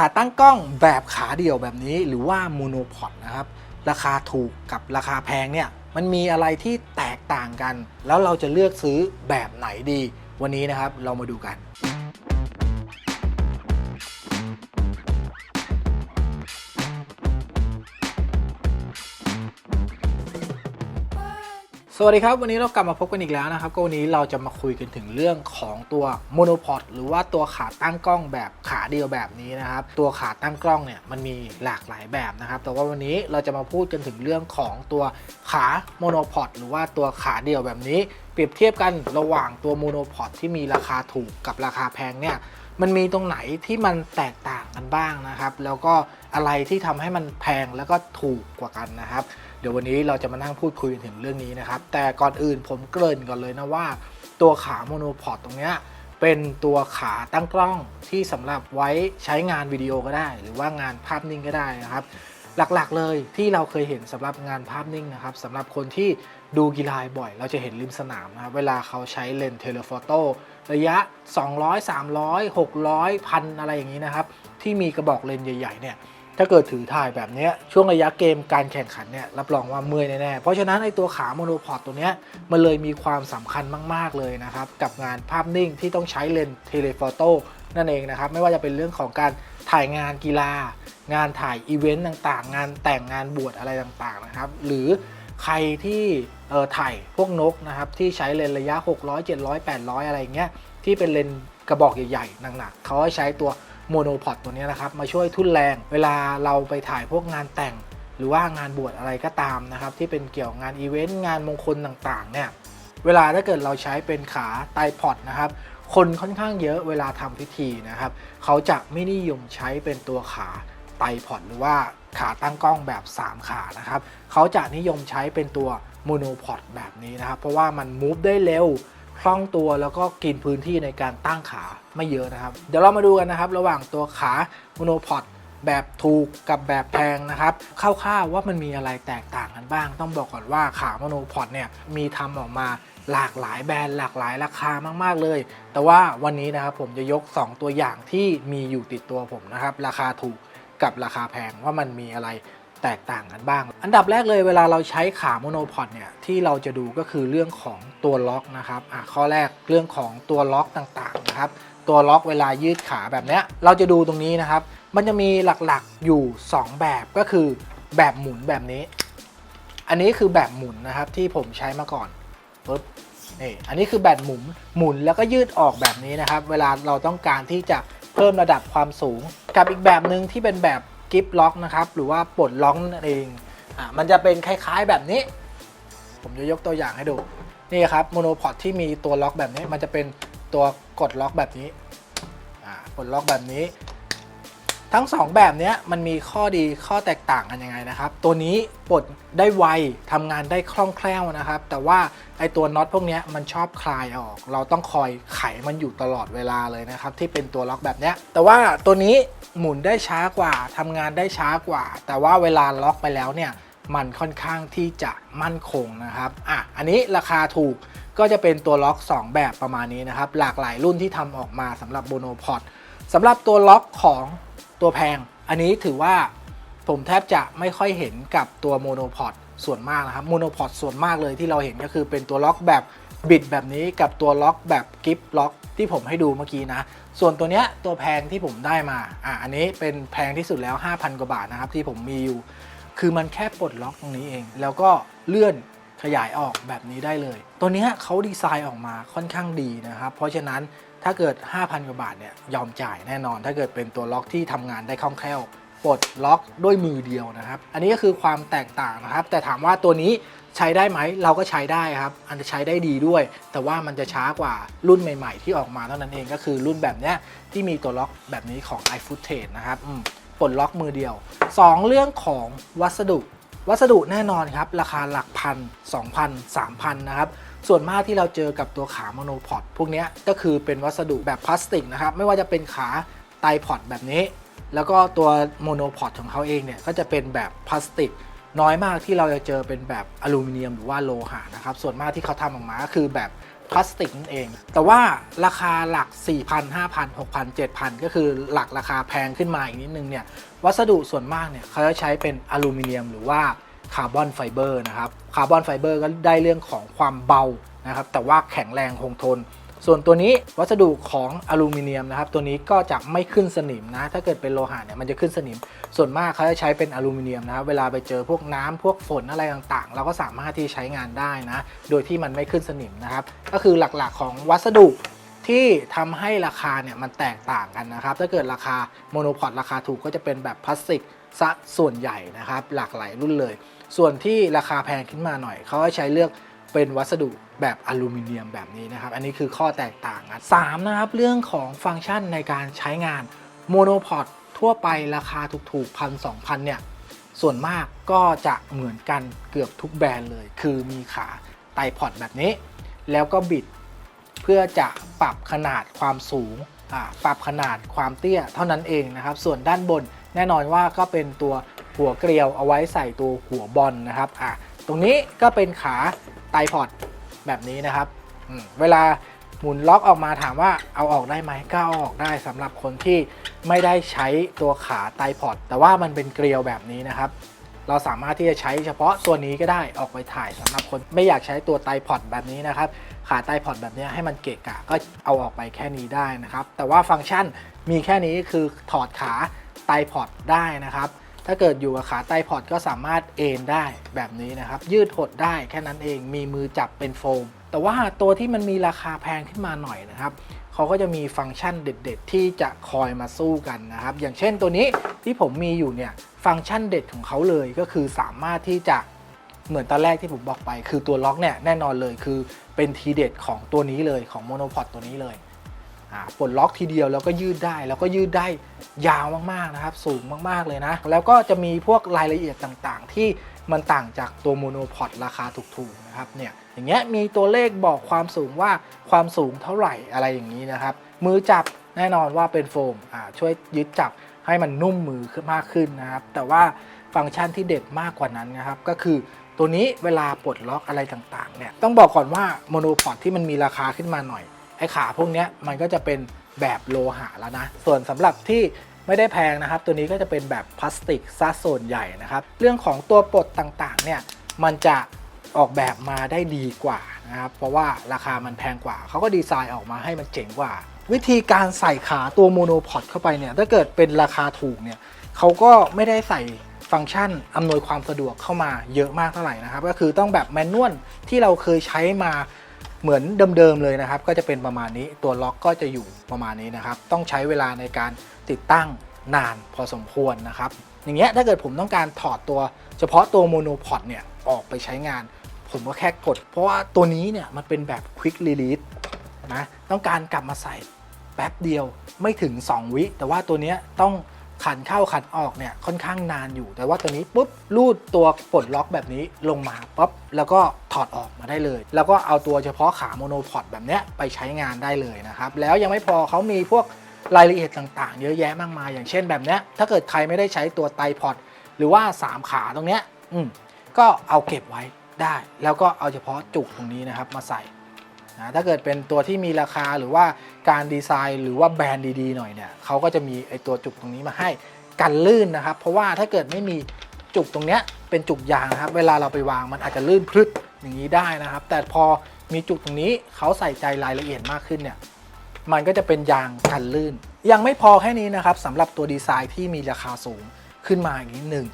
ขาตั้งกล้องแบบขาเดี่ยวแบบนี้หรือว่าโมโนพอดนะครับ ราคาถูกกับราคาแพงเนี่ยมันมีอะไรที่แตกต่างกัน แล้วเราจะเลือกซื้อแบบไหนดี วันนี้นะครับเรามาดูกัน สวัสดีครับ วันนี้เรากลับมาพบกันอีกแล้วนะครับก็วันนี้เราจะมาคุยกันถึงเรื่องของตัวโมโนพอดหรือว่าตัวขาตั้งกล้องแบบขาเดียวแบบนี้นะครับ ตัวขาตั้งกล้องเนี่ยมันมีหลากหลายแบบนะครับ แต่ว่าวันนี้เราจะมาพูดกันถึงเรื่องของตัวขาโมโนพอดหรือว่าตัวขาเดียวแบบนี้ เปรียบเทียบกันระหว่างตัวโมโนพอดที่มีราคาถูกกับราคาแพงเนี่ยมันมีตรงไหนที่มันแตกต่างกันบ้างนะครับ แล้วก็อะไรที่ทำให้มันแพงแล้วก็ถูกกว่ากันนะครับ เดี๋ยววันนี้เราจะมานั่งพูดคุยถึงเรื่องนี้นะครับ แต่ก่อนอื่นผมเกริ่นก่อนเลยนะว่า ตัวขาโมโนพอดตรงเนี้ยเป็นตัวขาตั้งกล้องที่สำหรับไว้ใช้งานวิดีโอก็ได้ หรือว่างานภาพนิ่งก็ได้นะครับ หลักๆเลยที่เราเคยเห็นสำหรับงานภาพนิ่งนะครับสำหรับคนที่ดูกีฬาบ่อย เราจะเห็นริมสนามนะครับเวลาเขาใช้เลนส์เทเลโฟโต้ระยะ 200 300 600 พันอะไรอย่างนี้นะครับ ที่มีกระบอกเลนส์ใหญ่ๆเนี่ย ถ้าเกิดถือถ่ายแบบนี้ช่วงระยะเกมการแข่งขันเนี่ยรับรองว่าเมื่อยแน่ๆ เพราะฉะนั้นไอตัวขาโมโนพอดตัวเนี้ยมันเลยมีความสำคัญมากๆเลยนะครับ กับงานภาพนิ่งที่ต้องใช้เลนส์เทเลโฟโต้นั่นเองนะครับ ไม่ว่าจะเป็นเรื่องของการถ่ายงานกีฬา งานถ่ายอีเวนต์ต่างๆ งานแต่งงานบวชอะไรต่างๆนะครับ หรือใครที่เออถ่ายพวกนกนะครับที่ใช้เลนส์ระยะ 600 700 800 อะไรอย่างเงี้ยที่เป็นเลนส์กระบอกใหญ่ๆหนักๆเขาให้ใช้ตัว โมโนพอดตัวนี้นะครับมาช่วยทุ่นแรง เวลาเราไปถ่ายพวกงานแต่ง หรือว่างานบวชอะไรก็ตามนะครับที่เป็นเกี่ยวงานอีเวนต์งานมงคลต่างๆเนี่ยเวลาถ้าเกิดเราใช้เป็นขาไตรพอดนะครับคนค่อนข้างเยอะเวลาทำพิธีนะครับเขาจะไม่นิยมใช้เป็นตัวขาไตรพอดหรือว่าขาตั้งกล้องแบบ 3 ขานะครับเขาจะนิยมใช้เป็นตัวโมโนพอดแบบนี้นะครับเพราะว่ามันมูฟได้เร็ว คล่องตัวแล้วก็กินพื้นที่ในการตั้งขาไม่เยอะนะครับ เดี๋ยวเรามาดูกันนะครับ ระหว่างตัวขาโมโนพอดแบบถูกกับแบบแพงนะครับคร่าวๆว่ามันมีอะไรแตกต่างกันบ้าง ต้องบอกก่อนว่าขาโมโนพอดเนี่ยมีทำออกมาหลากหลายแบรนด์หลากหลายราคามากๆเลย แต่ว่าวันนี้นะครับผมจะยก 2 ตัวอย่างที่มีอยู่ติดตัวผมนะครับ ราคาถูกกับราคาแพงว่ามันมีอะไร แตกต่างกันบ้าง อันดับแรกเลยเวลาเราใช้ขาโมโนพอดเนี่ยที่เราจะดูก็คือเรื่องของตัวล็อกนะครับอะข้อแรกเรื่องของตัวล็อกต่างๆนะครับตัวล็อกเวลายืดขาแบบเนี้ยเราจะดูตรงนี้นะครับ มันจะมีหลักๆอยู่ 2 แบบก็คือแบบหมุนแบบนี้ อันนี้คือแบบหมุนนะครับที่ผมใช้มาก่อนปึ๊บนี่อันนี้คือแบบหมุนหมุนแล้วก็ยืดออกแบบนี้นะครับ เวลาเราต้องการที่จะเพิ่มระดับความสูง กับอีกแบบหนึ่งที่เป็นแบบ กิฟล็อกนะครับ หรือว่าปลดล็อกนั่นเองอะมันจะเป็นคล้ายๆแบบนี้ ผมจะยกตัวอย่างให้ดู นี่ครับโมโนพอดที่มีตัวล็อกแบบนี้ มันจะเป็นตัวกดล็อกแบบนี้อ่ากดล็อกแบบนี้ ทั้ง 2 แบบเนี้ยมันมีข้อดีข้อแตกต่างกันยังไงนะครับ ตัวนี้ปลดได้ไวทำงานได้คล่องแคล่วนะครับ แต่ว่าไอตัวน็อตพวกเนี้ยมันชอบคลายออก เราต้องคอยไขมันอยู่ตลอดเวลาเลยนะครับ ที่เป็นตัวล็อกแบบเนี้ยแต่ว่าตัวนี้หมุนได้ช้ากว่าทำงานได้ช้ากว่า แต่ว่าเวลาล็อกไปแล้วเนี่ยมันค่อนข้างที่จะมั่นคงนะครับอะอันนี้ราคาถูกก็จะเป็นตัวล็อก 2 แบบประมาณนี้นะครับ หลากหลายรุ่นที่ทำออกมาสำหรับโบโนพอดสำหรับตัวล็อกของ ตัวแพง อันนี้ถือว่าผมแทบจะไม่ค่อยเห็นกับตัวโมโนพอดส่วนมากนะครับโมโนพอดส่วนมากเลยที่เราเห็นก็คือเป็นตัวล็อกแบบบิดแบบนี้กับตัวล็อกแบบกิฟล็อกที่ผมให้ดูเมื่อกี้นะ ส่วนตัวเนี้ยตัวแพงที่ผมได้มา อะอันนี้เป็นแพงที่สุดแล้ว 5,000 กว่าบาทนะครับที่ผมมีอยู่ คือมันแค่ปลดล็อกตรงนี้เอง แล้วก็เลื่อนขยายออกแบบนี้ได้เลย ตัวเนี้ยเขาดีไซน์ออกมาค่อนข้างดีนะครับ เพราะฉะนั้น ถ้าเกิด 5,000 กว่าบาทเนี่ยยอมจ่ายแน่นอน ถ้าเกิดเป็นตัวล็อกที่ทำงานได้คล่องแคล่วปลดล็อกด้วยมือเดียวนะครับ อันนี้ก็คือความแตกต่างนะครับ แต่ถามว่าตัวนี้ใช้ได้ไหมเราก็ใช้ได้ครับ อันจะใช้ได้ดีด้วย แต่ว่ามันจะช้ากว่ารุ่นใหม่ ๆ ที่ออกมาเท่านั้นเองก็คือรุ่นแบบเนี้ยที่มีตัวล็อกแบบนี้ของ iFootage นะครับปลดล็อกมือเดียว 2 เรื่องของวัสดุ วัสดุแน่นอนครับ ราคาหลักพัน2,000 3,000 นะครับ ส่วนมากที่เราเจอกับตัวขาโมโนพอดพวกนี้ก็คือเป็นวัสดุแบบพลาสติกนะครับ ไม่ว่าจะเป็นขาไตพอดแบบนี้ แล้วก็ตัวโมโนพอดของเขาเองเนี่ยก็จะเป็นแบบพลาสติก น้อยมากที่เราจะเจอเป็นแบบอลูมิเนียมหรือว่าโลหะนะครับ ส่วนมากที่เขาทำออกมาก็คือแบบพลาสติกนั่นเอง แต่ว่าราคาหลัก 4,000 5,000 6,000 7,000 ก็คือหลักราคาแพงขึ้นมาอีกนิดนึงเนี่ย วัสดุส่วนมากเนี่ยเขาจะใช้เป็นอลูมิเนียมหรือว่า คาร์บอนไฟเบอร์นะครับคาร์บอนไฟเบอร์ก็ได้เรื่องของความเบานะครับแต่ว่าแข็งแรงคงทน ส่วนตัวนี้วัสดุของอลูมิเนียมนะครับตัวนี้ก็จะไม่ขึ้นสนิมนะถ้าเกิดเป็นโลหะเนี่ยมันจะขึ้นสนิม ส่วนมากเขาจะใช้เป็นอลูมิเนียมนะครับเวลาไปเจอพวกน้ำพวกฝนอะไรต่างๆ เราก็สามารถที่ใช้งานได้นะโดยที่มันไม่ขึ้นสนิมนะครับก็คือหลักๆของวัสดุ ที่ทำให้ราคาเนี่ยมันแตกต่างกันนะครับ ถ้าเกิดราคาโมโนพอดราคาถูกก็จะเป็นแบบพลาสติกซะส่วนใหญ่นะครับ หลากหลายรุ่นเลย ส่วนที่ราคาแพงขึ้นมาหน่อย เขาใช้เลือกเป็นวัสดุแบบอลูมิเนียมแบบนี้นะครับ อันนี้คือข้อแตกต่างกันสามนะครับ เรื่องของฟังก์ชันในการใช้งานโมโนพอดทั่วไปราคาถูกๆพันสองพันเนี่ยส่วนมากก็จะเหมือนกันเกือบทุกแบรนด์เลย คือมีขาไตพอดแบบนี้ แล้วก็บิดเพื่อจะ ปรับขนาดความสูง ปรับขนาดความเตี้ยเท่านั้นเองนะครับ ส่วนด้านบนแน่นอนว่าก็เป็นตัวหัวเกลียวเอาไว้ใส่ตัวหัวบอลนะครับอะตรงนี้ก็เป็นขาไตพอดแบบนี้นะครับ เวลาหมุนล็อกออกมาถามว่าเอาออกได้ไหมก็อออกได้สำหรับคนที่ไม่ได้ใช้ตัวขาไตพอดแต่ว่ามันเป็นเกลียวแบบนี้นะครับ เราสามารถที่จะใช้เฉพาะตัวนี้ก็ได้ออกไปถ่ายสำหรับคนไม่อยากใช้ตัวไตพอดแบบนี้นะครับขาไตพอดแบบนี้ให้มันเกะกะก็เอาออกไปแค่นี้ได้นะครับแต่ว่าฟังก์ชันมีแค่นี้คือถอดขาไตพอดได้นะครับ ถ้าเกิดอยู่กับขาไตรพอดก็สามารถเอนได้แบบนี้นะครับ ยืดหดได้แค่นั้นเองมีมือจับเป็นโฟม แต่ว่าตัวที่มันมีราคาแพงขึ้นมาหน่อยนะครับเขาก็จะมีฟังก์ชันเด็ด ๆ ที่จะคอยมาสู้กันนะครับ อย่างเช่นตัวนี้ที่ผมมีอยู่เนี่ยฟังก์ชันเด็ดของเขาเลยก็คือสามารถที่จะเหมือนตอนแรกที่ผมบอกไป คือตัวล็อกเนี่ยแน่นอนเลยคือเป็นทีเด็ดของตัวนี้เลยของโมโนพอดตัวนี้เลย ปลดล็อกทีเดียวแล้วก็ยืดได้ แล้วก็ยืดได้ยาวมากๆนะครับ สูงมากๆเลยนะ แล้วก็จะมีพวกรายละเอียดต่างๆ ที่มันต่างจากตัวโมโนพอดราคาถูกๆนะครับเนี่ยอย่างเงี้ยมีตัวเลขบอกความสูงว่าความสูงเท่าไหร่อะไรอย่างนี้นะครับ มือจับแน่นอนว่าเป็นโฟมช่วยยึดจับให้มันนุ่มมือขึ้นมากขึ้นนะครับ แต่ว่าฟังก์ชันที่เด็ดมากกว่านั้นนะครับ ก็คือตัวนี้เวลาปลดล็อกอะไรต่างๆเนี่ยต้องบอกก่อนว่าโมโนพอดที่มันมีราคาขึ้นมาหน่อย ไอ้ขาพวกนี้มันก็จะเป็นแบบโลหะแล้วนะ ส่วนสำหรับที่ไม่ได้แพงนะครับ ตัวนี้ก็จะเป็นแบบพลาสติกซะส่วนใหญ่นะครับ เรื่องของตัวปลดต่างๆเนี่ยมันจะออกแบบมาได้ดีกว่านะครับ เพราะว่าราคามันแพงกว่า เขาก็ดีไซน์ออกมาให้มันเจ๋งกว่า วิธีการใส่ขาตัวโมโนพอดเข้าไปเนี่ยถ้าเกิดเป็นราคาถูกเนี่ยเขาก็ไม่ได้ใส่ฟังก์ชันอำนวยความสะดวกเข้ามาเยอะมากเท่าไหร่นะครับ ก็คือต้องแบบแมนนวลที่เราเคยใช้มา เหมือนเดิมๆเลยนะครับ ก็จะเป็นประมาณนี้ตัวล็อกก็จะอยู่ประมาณนี้นะครับ ต้องใช้เวลาในการติดตั้งนานพอสมควรนะครับ อย่างเงี้ยถ้าเกิดผมต้องการถอดตัวเฉพาะตัวโมโนพอดเนี่ยออกไปใช้งาน ผมก็แค่กด เพราะว่าตัวนี้เนี่ยมันเป็นแบบ Quick Release นะต้องการกลับมาใส่แป๊บเดียวไม่ถึง 2 วิ แต่ว่าตัวเนี้ยต้อง ขันเข้าขันออกเนี่ยค่อนข้างนานอยู่ แต่ว่าตัวนี้ปุ๊บลูดตัวปลดล็อกแบบนี้ลงมาปั๊บแล้วก็ถอดออกมาได้เลย แล้วก็เอาตัวเฉพาะขาโมโนพอดแบบเนี้ยไปใช้งานได้เลยนะครับแล้วยังไม่พอเขามีพวกรายละเอียดต่างๆ เยอะแยะมากมาย อย่างเช่นแบบเนี้ยถ้าเกิดใครไม่ได้ใช้ตัวไตรพอดหรือว่า 3 ขาตรงเนี้ยอืมก็เอาเก็บไว้ได้ แล้วก็เอาเฉพาะจุกตรงนี้นะครับมาใส่ นะถ้าเกิดเป็นตัวที่มีราคาหรือว่าการดีไซน์หรือว่าแบรนด์ดีๆหน่อยเนี่ยเขาก็จะมีไอตัวจุกตรงนี้มาให้กันลื่นนะครับ เพราะว่าถ้าเกิดไม่มีจุกตรงเนี้ยเป็นจุกยางนะครับ เวลาเราไปวางมันอาจจะลื่นพรึดอย่างนี้ได้นะครับ แต่พอมีจุกตรงนี้เขาใส่ใจรายละเอียดมากขึ้นเนี่ยมันก็จะเป็นยางกันลื่น ยังไม่พอแค่นี้นะครับสำหรับตัวดีไซน์ที่มีราคาสูงขึ้นมาอีกนิดหนึ่ง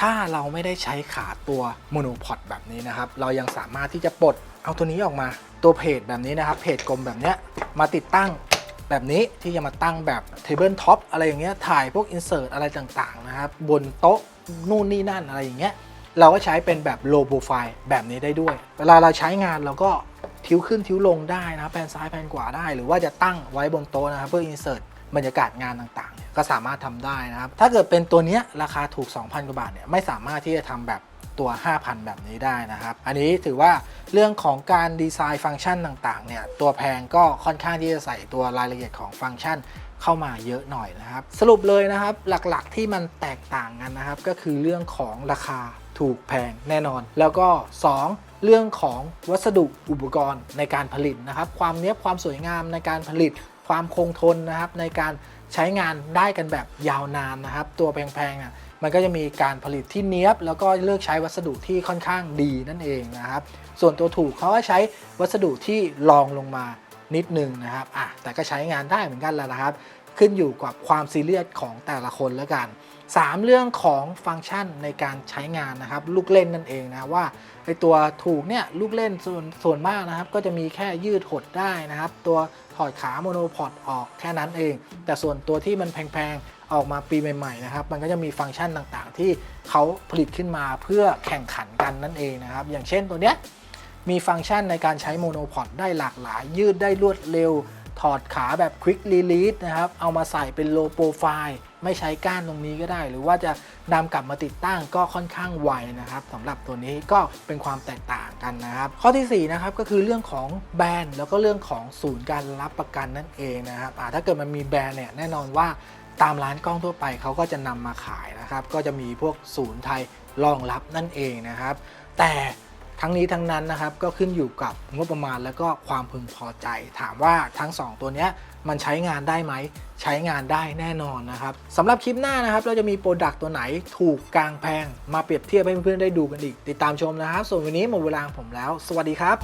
ถ้าเราไม่ได้ใช้ขาตัวโมโนพอดแบบนี้นะครับ เรายังสามารถที่จะปลด เอาตัวนี้ออกมาตัวเพจแบบนี้นะครับเพจกลมแบบเนี้ยมาติดตั้งแบบนี้ที่จะมาตั้งแบบเทเบิลท็อปอะไรอย่างเงี้ยถ่ายพวกอินเสิร์ตอะไรต่างๆนะครับบนโต๊ะนู่นนี่นั่นอะไรอย่างเงี้ยเราก็ใช้เป็นแบบโลโปรไฟล์แบบนี้ได้ด้วย เวลาเราใช้งานเราก็ทิ้วขึ้นทิ้วลงได้นะครับแผนซ้ายแผนขวาได้ หรือว่าจะตั้งไว้บนโต๊ะนะครับเพื่ออินเสิร์ตบรรยากาศงานต่างๆ ก็สามารถทำได้นะครับ ถ้าเกิดเป็นตัวเนี้ยราคาถูก 2,000 กว่าบาทเนี่ยไม่สามารถที่จะทำแบบ ตัว 5,000 แบบนี้ได้นะครับ อันนี้ถือว่าเรื่องของการดีไซน์ฟังก์ชันต่างๆเนี่ยตัวแพงก็ค่อนข้างที่จะใส่ตัวรายละเอียดของฟังก์ชันเข้ามาเยอะหน่อยนะครับ สรุปเลยนะครับหลักๆที่มันแตกต่างกันนะครับ ก็คือเรื่องของราคาถูกแพงแน่นอน แล้วก็ 2 เรื่องของวัสดุอุปกรณ์ในการผลิตนะครับ ความเนี้ยบความสวยงามในการผลิตความคงทนนะครับ ในการใช้งานได้กันแบบยาวนานนะครับ ตัวแพงๆอะ มันก็จะมีการผลิตที่เนี้ยบ แล้วก็เลือกใช้วัสดุที่ค่อนข้างดีนั่นเองนะครับ ส่วนตัวถูกเขาก็ใช้วัสดุที่รองลงมานิดนึงนะครับอะแต่ก็ใช้งานได้เหมือนกันแหละนะครับ ขึ้นอยู่กับความซีเรียสของแต่ละคนแล้วกัน 3 เรื่องของฟังก์ชันในการใช้งานนะครับ ลูกเล่นนั่นเองนะว่าไอตัวถูกเนี่ยลูกเล่นส่วนส่วนมากนะครับ ก็จะมีแค่ยืดหดได้นะครับ ตัวถอดขาโมโนพอดออกแค่นั้นเอง แต่ส่วนตัวที่มันแพงๆ ออกมาปีใหม่ๆนะครับมันก็จะมีฟังก์ชันต่างๆ ที่เขาผลิตขึ้นมาเพื่อแข่งขันกันนั่นเองนะครับ อย่างเช่นตัวเนี้ยมีฟังก์ชันในการใช้โมโนพอดได้หลากหลาย ยืดได้รวดเร็ว ถอดขาแบบ Quick Release นะครับ เอามาใส่เป็น Low Profile ไม่ใช้ก้านตรงนี้ก็ได้ หรือว่าจะนำกลับมาติดตั้งก็ค่อนข้างไวนะครับสำหรับตัวนี้ก็เป็นความแตกต่างกันนะครับ ข้อทีสี่4นะครับก็คือเรื่องของแบรนด์แล้วก็เรื่องของศูนย์การรับประกันนั่นเองนะครับถ้าเกิดมันมีแบรนด์เนี่ยแน่นอนว่า ตามร้านกล้องทั่วไปเขาก็จะนำมาขายนะครับ ก็จะมีพวกศูนย์ไทยรองรับนั่นเองนะครับ แต่ทั้งนี้ทั้งนั้นนะครับก็ขึ้นอยู่กับงบประมาณแล้วก็ความพึงพอใจ ถามว่าทั้ง 2 ตัวนี้มันใช้งานได้ไหม ใช้งานได้แน่นอนนะครับสำหรับคลิปหน้านะครับ เราจะมีโปรดักต์ตัวไหนถูกกลางแพง มาเปรียบเทียบให้เพื่อนๆได้ดูกันอีก ติดตามชมนะครับ ส่วนวันนี้หมดเวลาของผมแล้ว สวัสดีครับ